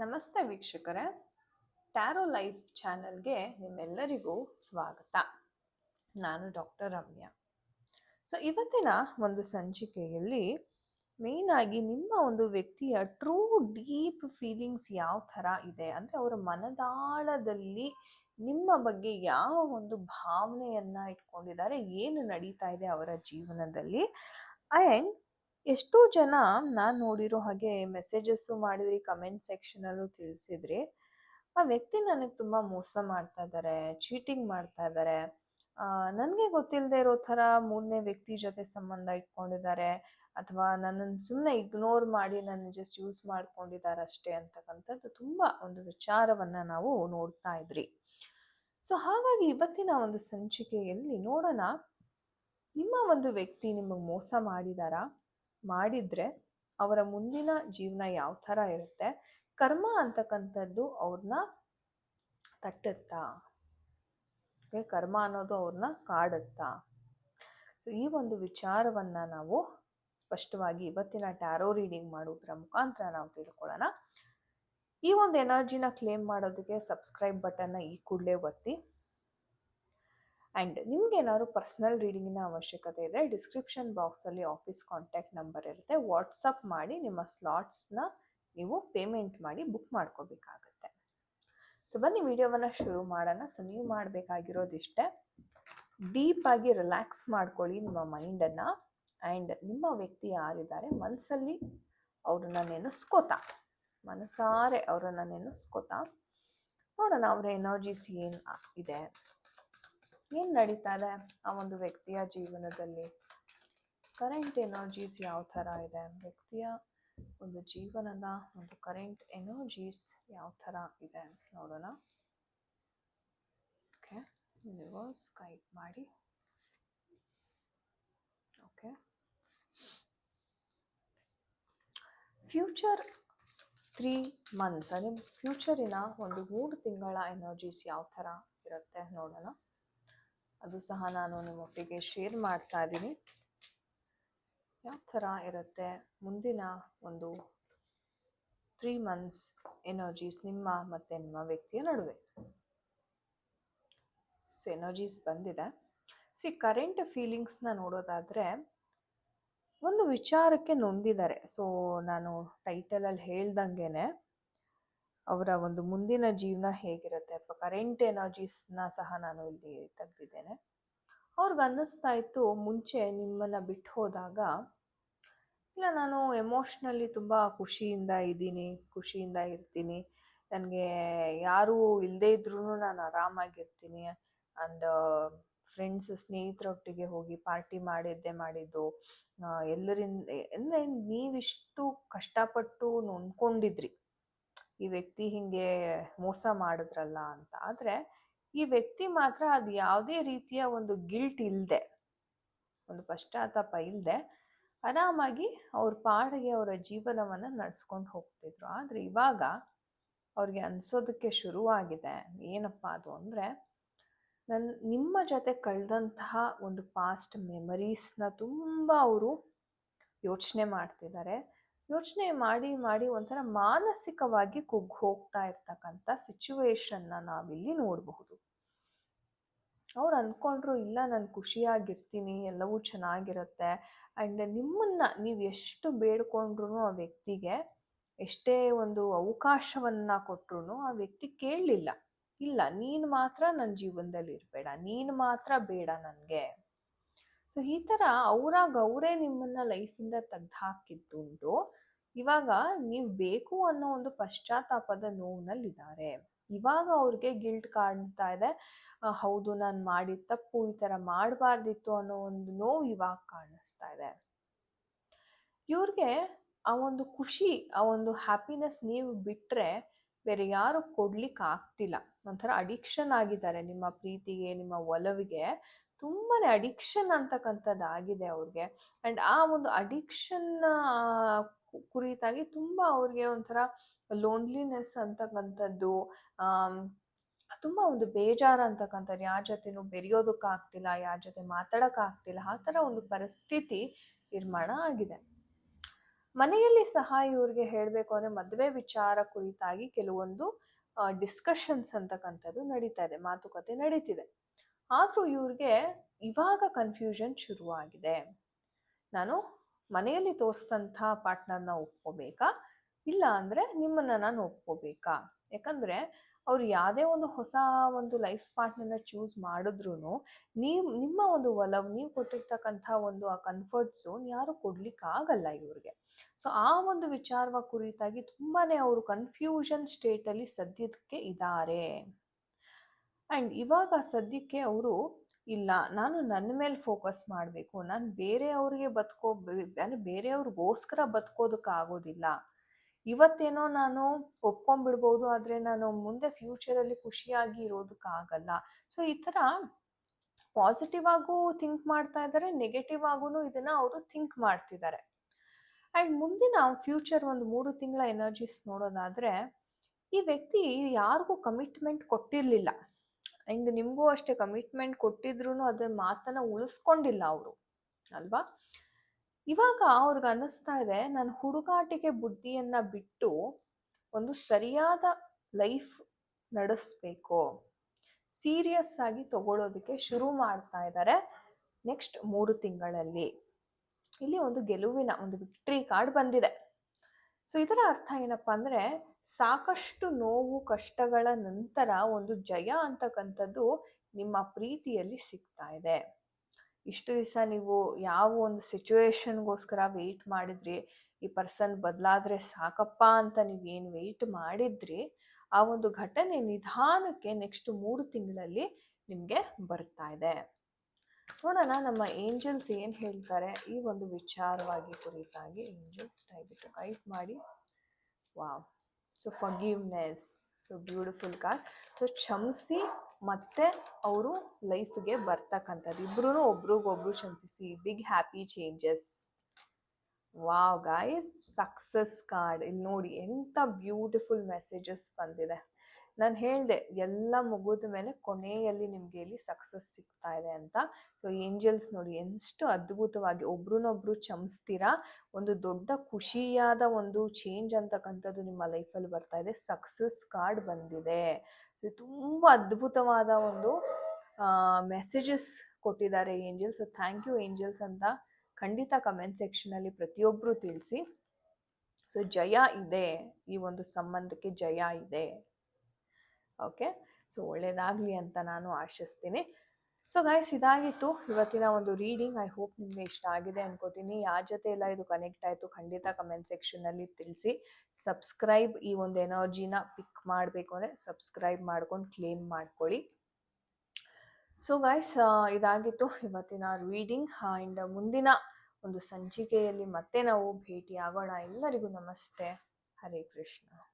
ನಮಸ್ತೆ ವೀಕ್ಷಕರೇ. Taro life ಚಾನಲ್ಗೆ ನಿಮ್ಮೆಲ್ಲರಿಗೂ ಸ್ವಾಗತ. ನಾನು ಡಾಕ್ಟರ್ ರಮ್ಯಾ. ಸೊ ಇವತ್ತಿನ ಒಂದು ಸಂಚಿಕೆಯಲ್ಲಿ ಮೇಯ್ನ್ ಆಗಿ ನಿಮ್ಮ ಒಂದು ವ್ಯಕ್ತಿಯ ಟ್ರೂ ಡೀಪ್ ಫೀಲಿಂಗ್ಸ್ ಯಾವ ಥರ ಇದೆ? ಅಂದರೆ ಅವರ ಮನದಾಳದಲ್ಲಿ ನಿಮ್ಮ ಬಗ್ಗೆ ಯಾವ ಒಂದು ಭಾವನೆಯನ್ನು ಇಟ್ಕೊಂಡಿದ್ದಾರೆ? ಏನು ನಡೀತಾ ಇದೆ ಅವರ ಜೀವನದಲ್ಲಿ? ಆ್ಯಂಡ್ ಎಷ್ಟೋ ಜನ ನಾನು ನೋಡಿರೋ ಹಾಗೆ ಮೆಸೇಜಸ್ಸು ಮಾಡಿದ್ರಿ ಕಮೆಂಟ್ ಸೆಕ್ಷನಲ್ಲೂ ತಿಳಿಸಿದ್ರಿ, ಆ ವ್ಯಕ್ತಿ ನನಗೆ ತುಂಬ ಮೋಸ ಮಾಡ್ತಾ ಇದ್ದಾರೆ ಚೀಟಿಂಗ್ ಮಾಡ್ತಾ ಇದ್ದಾರೆ ನನಗೆ ಗೊತ್ತಿಲ್ಲದೆ ಇರೋ ಥರ ಮೂರನೇ ವ್ಯಕ್ತಿ ಜೊತೆ ಸಂಬಂಧ ಇಟ್ಕೊಂಡಿದ್ದಾರೆ, ಅಥವಾ ನನ್ನನ್ನು ಸುಮ್ಮನೆ ಇಗ್ನೋರ್ ಮಾಡಿ ನನ್ನ ಜಸ್ಟ್ ಯೂಸ್ ಮಾಡ್ಕೊಂಡಿದ್ದಾರೆ ಅಷ್ಟೇ ಅಂತಕ್ಕಂಥದ್ದು ತುಂಬ ಒಂದು ವಿಚಾರವನ್ನು ನಾವು ನೋಡ್ತಾ ಇದ್ರಿ. ಸೊ, ಹಾಗಾಗಿ ಇವತ್ತಿನ ಒಂದು ಸಂಚಿಕೆಯಲ್ಲಿ ನೋಡೋಣ, ನಿಮ್ಮ ಒಂದು ವ್ಯಕ್ತಿ ನಿಮಗೆ ಮೋಸ ಮಾಡಿದಾರಾ? ಮಾಡಿದ್ರೆ ಅವರ ಮುಂದಿನ ಜೀವನ ಯಾವ ಥರ ಇರುತ್ತೆ? ಕರ್ಮ ಅಂತಕ್ಕಂಥದ್ದು ಅವ್ರನ್ನ ತಟ್ಟುತ್ತಾ? ಕರ್ಮ ಅನ್ನೋದು ಅವ್ರನ್ನ ಕಾಡುತ್ತಾ? ಸೊ ಈ ಒಂದು ವಿಚಾರವನ್ನು ನಾವು ಸ್ಪಷ್ಟವಾಗಿ ಇವತ್ತಿನ ಟ್ಯಾರೋ ರೀಡಿಂಗ್ ಮಾಡೋದ್ರ ಮುಖಾಂತರ ನಾವು ತಿಳ್ಕೊಳ್ಳೋಣ. ಈ ಒಂದು ಎನರ್ಜಿನ ಕ್ಲೇಮ್ ಮಾಡೋದಕ್ಕೆ ಸಬ್ಸ್ಕ್ರೈಬ್ ಬಟನ್ನ ಈ ಕೂಡಲೇ ಒತ್ತಿ. ಆ್ಯಂಡ್ ನಿಮಗೇನಾದ್ರು ಪರ್ಸ್ನಲ್ ರೀಡಿಂಗಿನ ಅವಶ್ಯಕತೆ ಇದ್ದರೆ ಡಿಸ್ಕ್ರಿಪ್ಷನ್ ಬಾಕ್ಸಲ್ಲಿ ಆಫೀಸ್ ಕಾಂಟ್ಯಾಕ್ಟ್ ನಂಬರ್ ಇರುತ್ತೆ. ವಾಟ್ಸಪ್ ಮಾಡಿ ನಿಮ್ಮ ಸ್ಲಾಟ್ಸ್ನ ನೀವು ಪೇಮೆಂಟ್ ಮಾಡಿ ಬುಕ್ ಮಾಡ್ಕೋಬೇಕಾಗತ್ತೆ. ಸೊ ಬನ್ನಿ ವಿಡಿಯೋವನ್ನು ಶುರು ಮಾಡೋಣ. ಸೊ ನೀವು ಮಾಡಬೇಕಾಗಿರೋದಿಷ್ಟೇ. ಡೀಪಾಗಿ ರಿಲ್ಯಾಕ್ಸ್ ಮಾಡ್ಕೊಳ್ಳಿ ನಿಮ್ಮ ಮೈಂಡನ್ನು ಆ್ಯಂಡ್ ನಿಮ್ಮ ವ್ಯಕ್ತಿ ಯಾರಿದ್ದಾರೆ ಮನಸ್ಸಲ್ಲಿ ಅವ್ರನ್ನ ನೆನೆಸ್ಕೋತಾ. ಮನಸಾರೆ ಅವರನ್ನು ನೆನೆಸ್ಕೋತಾ. ನೋಡೋಣ ಅವರ ಎನರ್ಜೀಸ್ ಏನು ಇದೆ. ಏನು ಇದೆ ಆ ಒಂದು ವ್ಯಕ್ತಿಯ ಜೀವನದಲ್ಲಿ? ಕರೆಂಟ್ ಎನರ್ಜೀಸ್ ಯಾವ ಥರ ಇದೆ? ವ್ಯಕ್ತಿಯ ಒಂದು ಜೀವನದ ಒಂದು ಕರೆಂಟ್ ಎನರ್ಜೀಸ್ ಯಾವ ಥರ ಇದೆ ನೋಡೋಣ. ಓಕೆ ಯೂನಿವರ್ಸ್ ಗೈಡ್ ಮಾಡಿ. ಓಕೆ ಫ್ಯೂಚರ್ ತ್ರೀ ಮಂತ್ಸ್ ಅಂದರೆ ಫ್ಯೂಚರಿನ ಒಂದು ಮೂರು ತಿಂಗಳ ಎನರ್ಜೀಸ್ ಯಾವ ಥರ ಇರುತ್ತೆ ನೋಡೋಣ. ಅದು ಸಹ ನಾನು ನಿಮ್ಮೊಟ್ಟಿಗೆ ಶೇರ್ ಮಾಡ್ತಾ ಇದ್ದೀನಿ. ಯಾವ ಥರ ಇರುತ್ತೆ ಮುಂದಿನ ಒಂದು ತ್ರೀ ಮಂತ್ಸ್ ಎನರ್ಜೀಸ್ ನಿಮ್ಮ ಮತ್ತು ನಿಮ್ಮ ವ್ಯಕ್ತಿಯ ನಡುವೆ? ಸೊ ಎನರ್ಜೀಸ್ ಬಂದಿದೆ. ಸಿ ಕರೆಂಟ್ ಫೀಲಿಂಗ್ಸ್ನ ನೋಡೋದಾದರೆ ಒಂದು ವಿಚಾರಕ್ಕೆ ನೊಂದಿದ್ದಾರೆ. ಸೊ ನಾನು ಟೈಟಲಲ್ಲಿ ಹೇಳ್ದಂಗೆ ಅವರ ಒಂದು ಮುಂದಿನ ಜೀವನ ಹೇಗಿರುತ್ತೆ ಅಥವಾ ಕರೆಂಟ್ ಎನರ್ಜೀಸ್ನ ಸಹ ನಾನು ಇಲ್ಲಿ ತೆಗೆದಿದ್ದೇನೆ ಅವ್ರಿಗೆ ಅನ್ನಿಸ್ತಾ ಇತ್ತು ಮುಂಚೆ ನಿಮ್ಮನ್ನು ಬಿಟ್ಟು ಹೋದಾಗ, ಇಲ್ಲ ನಾನು ಎಮೋಷ್ನಲಿ ತುಂಬ ಖುಷಿಯಿಂದ ಇದ್ದೀನಿ, ಖುಷಿಯಿಂದ ಇರ್ತೀನಿ, ನನಗೆ ಯಾರೂ ಇಲ್ಲದೇ ಇದ್ರೂ ನಾನು ಆರಾಮಾಗಿರ್ತೀನಿ ಆ್ಯಂಡ್ ಫ್ರೆಂಡ್ಸ್ ಸ್ನೇಹಿತರೊಟ್ಟಿಗೆ ಹೋಗಿ ಪಾರ್ಟಿ ಮಾಡಿದ್ದೆ ಮಾಡಿದ್ದು ಎಲ್ಲರಿಂದ, ಅಂದರೆ ನೀವಿಷ್ಟು ಕಷ್ಟಪಟ್ಟು ನೊಂದ್ಕೊಂಡಿದ್ರಿ. ಈ ವ್ಯಕ್ತಿ ಹಿಂಗೆ ಮೋಸ ಮಾಡಿದ್ರಲ್ಲ ಅಂತ. ಆದರೆ ಈ ವ್ಯಕ್ತಿ ಮಾತ್ರ ಅದು ಯಾವುದೇ ರೀತಿಯ ಒಂದು ಗಿಲ್ಟ್ ಇಲ್ಲದೆ ಒಂದು ಪಶ್ಚಾತ್ತಾಪ ಇಲ್ಲದೆ ಆರಾಮಾಗಿ ಅವ್ರ ಪಾಡಿಗೆ ಅವರ ಜೀವನವನ್ನು ನಡೆಸ್ಕೊಂಡು ಹೋಗ್ತಿದ್ರು. ಆದರೆ ಇವಾಗ ಅವ್ರಿಗೆ ಅನಿಸೋದಕ್ಕೆ ಶುರುವಾಗಿದೆ. ಏನಪ್ಪ ಅದು ಅಂದರೆ ನನ್ನ ನಿಮ್ಮ ಜೊತೆ ಕಳೆದಂತಹ ಒಂದು ಪಾಸ್ಟ್ ಮೆಮರೀಸ್ನ ತುಂಬ ಅವರು ಯೋಚನೆ ಮಾಡ್ತಿದ್ದಾರೆ. ಯೋಚನೆ ಮಾಡಿ ಮಾಡಿ ಒಂಥರ ಮಾನಸಿಕವಾಗಿ ಕುಗ್ಗು ಹೋಗ್ತಾ ಇರ್ತಕ್ಕಂಥ ಸಿಚುವೇಶನ್ನ ನಾವಿಲ್ಲಿ ನೋಡಬಹುದು. ಅವ್ರು ಅಂದ್ಕೊಂಡ್ರು ಇಲ್ಲ, ನಾನು ಖುಷಿಯಾಗಿರ್ತೀನಿ, ಎಲ್ಲವೂ ಚೆನ್ನಾಗಿರುತ್ತೆ. ಆ್ಯಂಡ್ ನಿಮ್ಮನ್ನು ನೀವು ಎಷ್ಟು ಬೇಡ್ಕೊಂಡ್ರು ಆ ವ್ಯಕ್ತಿಗೆ ಎಷ್ಟೇ ಒಂದು ಅವಕಾಶವನ್ನು ಕೊಟ್ಟರು ಆ ವ್ಯಕ್ತಿ ಕೇಳಲಿಲ್ಲ. ಇಲ್ಲ, ನೀನು ಮಾತ್ರ ನನ್ನ ಜೀವನದಲ್ಲಿ ಇರಬೇಡ, ನೀನು ಮಾತ್ರ ಬೇಡ ನನಗೆ. ಸೊ, ಈ ಥರ ಅವರಾಗ ಅವರೇ ನಿಮ್ಮನ್ನು ಲೈಫಿಂದ ತೆಗ್ದು ಹಾಕಿದ್ದುಂಟು. ಇವಾಗ ನೀವು ಬೇಕು ಅನ್ನೋ ಒಂದು ಪಶ್ಚಾತ್ತಾಪದ ನೋವಿನಲ್ಲಿದ್ದಾರೆ. ಇವಾಗ ಅವ್ರಿಗೆ ಗಿಲ್ಟ್ ಕಾಣ್ತಾ ಇದೆ. ಹೌದು, ನಾನು ಮಾಡಿದ ತಪ್ಪು, ಈ ಥರ ಮಾಡಬಾರ್ದಿತ್ತು ಅನ್ನೋ ಒಂದು ನೋವು ಇವಾಗ ಕಾಣಿಸ್ತಾ ಇದೆ. ಇವ್ರಿಗೆ ಆ ಒಂದು ಖುಷಿ, ಆ ಒಂದು ಹ್ಯಾಪಿನೆಸ್ ನೀವು ಬಿಟ್ಟರೆ ಬೇರೆ ಯಾರು ಕೊಡ್ಲಿಕ್ಕೆ ಆಗ್ತಿಲ್ಲ ಒಂಥರ ಅಡಿಕ್ಷನ್ ಆಗಿದ್ದಾರೆ ನಿಮ್ಮ ಪ್ರೀತಿಗೆ, ನಿಮ್ಮ ಒಲವಿಗೆ. ತುಂಬಾ ಅಡಿಕ್ಷನ್ ಅಂತಕ್ಕಂಥದ್ದು ಆಗಿದೆ ಅವ್ರಿಗೆ. ಆ್ಯಂಡ್ ಆ ಒಂದು ಅಡಿಕ್ಷನ್ ಕುರಿತಾಗಿ ತುಂಬ ಅವ್ರಿಗೆ ಒಂಥರ ಲೋನ್ಲಿನೆಸ್ ಅಂತಕ್ಕಂಥದ್ದು ತುಂಬ ಒಂದು ಬೇಜಾರು ಅಂತಕ್ಕಂಥದ್ದು. ಯಾರ ಜೊತೆನೂ ಬೆರೆಯೋದಕ್ಕಾಗ್ತಿಲ್ಲ ಯಾರ ಜೊತೆ ಮಾತಾಡೋಕ್ಕಾಗ್ತಿಲ್ಲ ಆ ಥರ ಒಂದು ಪರಿಸ್ಥಿತಿ ನಿರ್ಮಾಣ ಆಗಿದೆ. ಮನೆಯಲ್ಲಿ ಸಹ ಇವ್ರಿಗೆ ಹೇಳಬೇಕು ಅಂದರೆ ಮದುವೆ ವಿಚಾರ ಕುರಿತಾಗಿ ಕೆಲವೊಂದು ಡಿಸ್ಕಷನ್ಸ್ ಅಂತಕ್ಕಂಥದ್ದು ನಡೀತಾ ಇದೆ, ಮಾತುಕತೆ ನಡೀತಿದೆ. ಆದರೂ ಇವ್ರಿಗೆ ಇವಾಗ ಕನ್ಫ್ಯೂಷನ್ ಶುರುವಾಗಿದೆ. ನಾನು ಮನೆಯಲ್ಲಿ ತೋರಿಸಿದಂಥ ಪಾರ್ಟ್ನರ್ನ ಒಪ್ಕೋಬೇಕಾ? ಇಲ್ಲ ಅಂದರೆ ನಿಮ್ಮನ್ನು ನಾನು ಒಪ್ಕೋಬೇಕಾ? ಯಾಕಂದರೆ ಅವ್ರು ಯಾವುದೇ ಒಂದು ಹೊಸ ಒಂದು ಲೈಫ್ ಪಾರ್ಟ್ನರ್ನ ಚೂಸ್ ಮಾಡಿದ್ರು ನೀವು, ನಿಮ್ಮ ಒಂದು ಒಲವು, ನೀವು ಕೊಟ್ಟಿರ್ತಕ್ಕಂಥ ಒಂದು ಆ ಕಂಫರ್ಟ್ ಝೋನ್ ಯಾರು ಕೊಡ್ಲಿಕ್ಕಾಗಲ್ಲ ಇವ್ರಿಗೆ. ಸೊ ಆ ಒಂದು ವಿಚಾರವ ಕುರಿತಾಗಿ ತುಂಬಾ ಅವರು ಕನ್ಫ್ಯೂಷನ್ ಸ್ಟೇಟಲ್ಲಿ ಸದ್ಯಕ್ಕೆ ಇದ್ದಾರೆ ಆ್ಯಂಡ್ ಇವಾಗ ಸದ್ಯಕ್ಕೆ ಅವರು, ಇಲ್ಲ, ನಾನು ನನ್ನ ಮೇಲೆ ಫೋಕಸ್ ಮಾಡಬೇಕು. ನಾನು ಬೇರೆಯವ್ರಿಗೆ ಬದುಕೋ ಅಂದರೆ ಬೇರೆಯವ್ರಿಗೋಸ್ಕರ ಬದುಕೋದಕ್ಕಾಗೋದಿಲ್ಲ ಇವತ್ತೇನೋ ನಾನು ಒಪ್ಕೊಂಡ್ಬಿಡ್ಬೋದು, ಆದರೆ ನಾನು ಮುಂದೆ ಫ್ಯೂಚರಲ್ಲಿ ಖುಷಿಯಾಗಿ ಇರೋದಕ್ಕಾಗಲ್ಲ ಸೊ ಈ ಥರ ಪಾಸಿಟಿವ್ ಆಗೂ ಥಿಂಕ್ ಮಾಡ್ತಾ ಇದ್ದಾರೆ ನೆಗೆಟಿವ್ ಆಗೂ ಇದನ್ನು ಅವರು ಥಿಂಕ್ ಮಾಡ್ತಿದ್ದಾರೆ ಆ್ಯಂಡ್ ಮುಂದಿನ ಫ್ಯೂಚರ್ ಒಂದು ಮೂರು ತಿಂಗಳ ಎನರ್ಜೀಸ್ ನೋಡೋದಾದರೆ, ಈ ವ್ಯಕ್ತಿ ಯಾರಿಗೂ ಕಮಿಟ್ಮೆಂಟ್ ಕೊಟ್ಟಿರಲಿಲ್ಲ. ಆ್ಯಂಡ್ ನಿಮಗೂ ಅಷ್ಟೇ ಕಮಿಟ್ಮೆಂಟ್ ಕೊಟ್ಟಿದ್ರು ಅದರ ಮಾತನ್ನು ಉಳಿಸ್ಕೊಂಡಿಲ್ಲ ಅವರು, ಅಲ್ವಾ? ಇವಾಗ ಅವ್ರಿಗೆ ಅನ್ನಿಸ್ತಾ ಇದೆ, ನಾನು ಹುಡುಗಾಟಿಕೆ ಬುದ್ಧಿಯನ್ನು ಬಿಟ್ಟು ಒಂದು ಸರಿಯಾದ ಲೈಫ್ ನಡೆಸ್ಬೇಕು. ಸೀರಿಯಸ್ ಆಗಿ ತಗೊಳ್ಳೋದಕ್ಕೆ ಶುರು ಮಾಡ್ತಾ ಇದ್ದಾರೆ ನೆಕ್ಸ್ಟ್ ಮೂರು ತಿಂಗಳಲ್ಲಿ. ಇಲ್ಲಿ ಒಂದು ಗೆಲುವಿನ ಒಂದು ವಿಕ್ಟ್ರಿ ಕಾರ್ಡ್ ಬಂದಿದೆ. ಸೊ ಇದರ ಅರ್ಥ ಏನಪ್ಪ ಅಂದರೆ ಸಾಕಷ್ಟು ನೋವು, ಕಷ್ಟಗಳ ನಂತರ ಒಂದು ಜಯ ಅಂತಕ್ಕಂಥದ್ದು ನಿಮ್ಮ ಪ್ರೀತಿಯಲ್ಲಿ ಸಿಗ್ತಾ ಇದೆ. ಇಷ್ಟು ದಿವಸ ನೀವು ಯಾವ ಒಂದು ಸಿಚುವೇಶನ್ಗೋಸ್ಕರ ವೆಯ್ಟ್ ಮಾಡಿದ್ರಿ, ಈ ಪರ್ಸನ್ ಬದಲಾದರೆ ಸಾಕಪ್ಪ ಅಂತ ನೀವೇನು ವೆಯ್ಟ್ ಮಾಡಿದ್ರಿ, ಆ ಒಂದು ಘಟನೆ ನಿಧಾನಕ್ಕೆ ನೆಕ್ಸ್ಟ್ ಮೂರು ತಿಂಗಳಲ್ಲಿ ನಿಮಗೆ ಬರ್ತಾ ಇದೆ. ನೋಡೋಣ ನಮ್ಮ ಏಂಜಲ್ಸ್ ಏನು ಹೇಳ್ತಾರೆ? ಈ ಒಂದು ವಿಚಾರವಾಗಿ ಕುರಿತಾಗಿ ಏಂಜಲ್ಸ್ ದಯವಿಟ್ಟು ಗೈಡ್ ಮಾಡಿ. Wow. So forgiveness so beautiful card so ಕ್ಷಮಿಸಿ, ಮತ್ತೆ ಅವರು ಲೈಫ್ಗೆ ಬರ್ತಕ್ಕಂಥದ್ದು. ಇಬ್ಬರೂ ಒಬ್ರಿಗೊಬ್ರು ಕ್ಷಮಿಸಿ. Big happy changes. Wow guys, success card. ಇಲ್ಲಿ ನೋಡಿ ಎಂಥ ಬ್ಯೂಟಿಫುಲ್ ಮೆಸೇಜಸ್ ಬಂದಿದೆ. ನಾನು ಹೇಳಿದೆ, ಎಲ್ಲ ಮುಗಿದ ಮೇಲೆ ಕೊನೆಯಲ್ಲಿ ನಿಮಗೆ ಇಲ್ಲಿ ಸಕ್ಸಸ್ ಸಿಗ್ತಾ ಇದೆ ಅಂತ. ಸೊ ಏಂಜಲ್ಸ್ ನೋಡಿ ಎಷ್ಟು ಅದ್ಭುತವಾಗಿ ಒಬ್ರನ್ನೊಬ್ರು ಚಮಿಸ್ತೀರಾ ಒಂದು ದೊಡ್ಡ ಖುಷಿಯಾದ ಒಂದು ಚೇಂಜ್ ಅಂತಕ್ಕಂಥದ್ದು ನಿಮ್ಮ ಲೈಫಲ್ಲಿ ಬರ್ತಾ ಇದೆ. ಸಕ್ಸಸ್ ಕಾರ್ಡ್ ಬಂದಿದೆ. ಇದು ತುಂಬ ಅದ್ಭುತವಾದ ಒಂದು ಮೆಸೇಜಸ್ ಕೊಟ್ಟಿದ್ದಾರೆ ಏಂಜಲ್ಸ್ ಥ್ಯಾಂಕ್ ಯು ಏಂಜಲ್ಸ್ ಅಂತ ಖಂಡಿತ ಕಮೆಂಟ್ ಸೆಕ್ಷನಲ್ಲಿ ಪ್ರತಿಯೊಬ್ಬರು ತಿಳಿಸಿ. ಸೊ ಜಯ ಇದೆ. ಈ ಒಂದು ಸಂಬಂಧಕ್ಕೆ ಜಯ ಇದೆ. ಓಕೆ? ಸೊ, ಒಳ್ಳೇದಾಗಲಿ ಅಂತ ನಾನು ಆಶಿಸ್ತೀನಿ. ಸೊ ಗಾಯ್ಸ್ ಇದಾಗಿತ್ತು. ಇವತ್ತಿನ ಒಂದು ರೀಡಿಂಗ್. ಐ ಹೋಪ್ ನಿಮಗೆ ಇಷ್ಟ ಆಗಿದೆ ಅನ್ಕೋತೀನಿ. ಯಾರ ಜೊತೆ ಎಲ್ಲ ಇದು ಕನೆಕ್ಟ್ ಆಯಿತು, ಖಂಡಿತ ಕಮೆಂಟ್ ಸೆಕ್ಷನಲ್ಲಿ ತಿಳಿಸಿ. ಸಬ್ಸ್ಕ್ರೈಬ್ ಈ ಒಂದು ಎನರ್ಜಿನ ಪಿಕ್ ಮಾಡಬೇಕು ಅಂದರೆ ಸಬ್ಸ್ಕ್ರೈಬ್ ಮಾಡ್ಕೊಂಡು ಕ್ಲೇಮ್ ಮಾಡ್ಕೊಳ್ಳಿ. ಸೊ ಗಾಯ್ಸ್ ಇದಾಗಿತ್ತು ಇವತ್ತಿನ ರೀಡಿಂಗ್ ಆ್ಯಂಡ್ ಮುಂದಿನ ಒಂದು ಸಂಚಿಕೆಯಲ್ಲಿ ಮತ್ತೆ ನಾವು ಭೇಟಿ ಆಗೋಣ ಎಲ್ಲರಿಗೂ ನಮಸ್ತೆ. ಹರೇ ಕೃಷ್ಣ.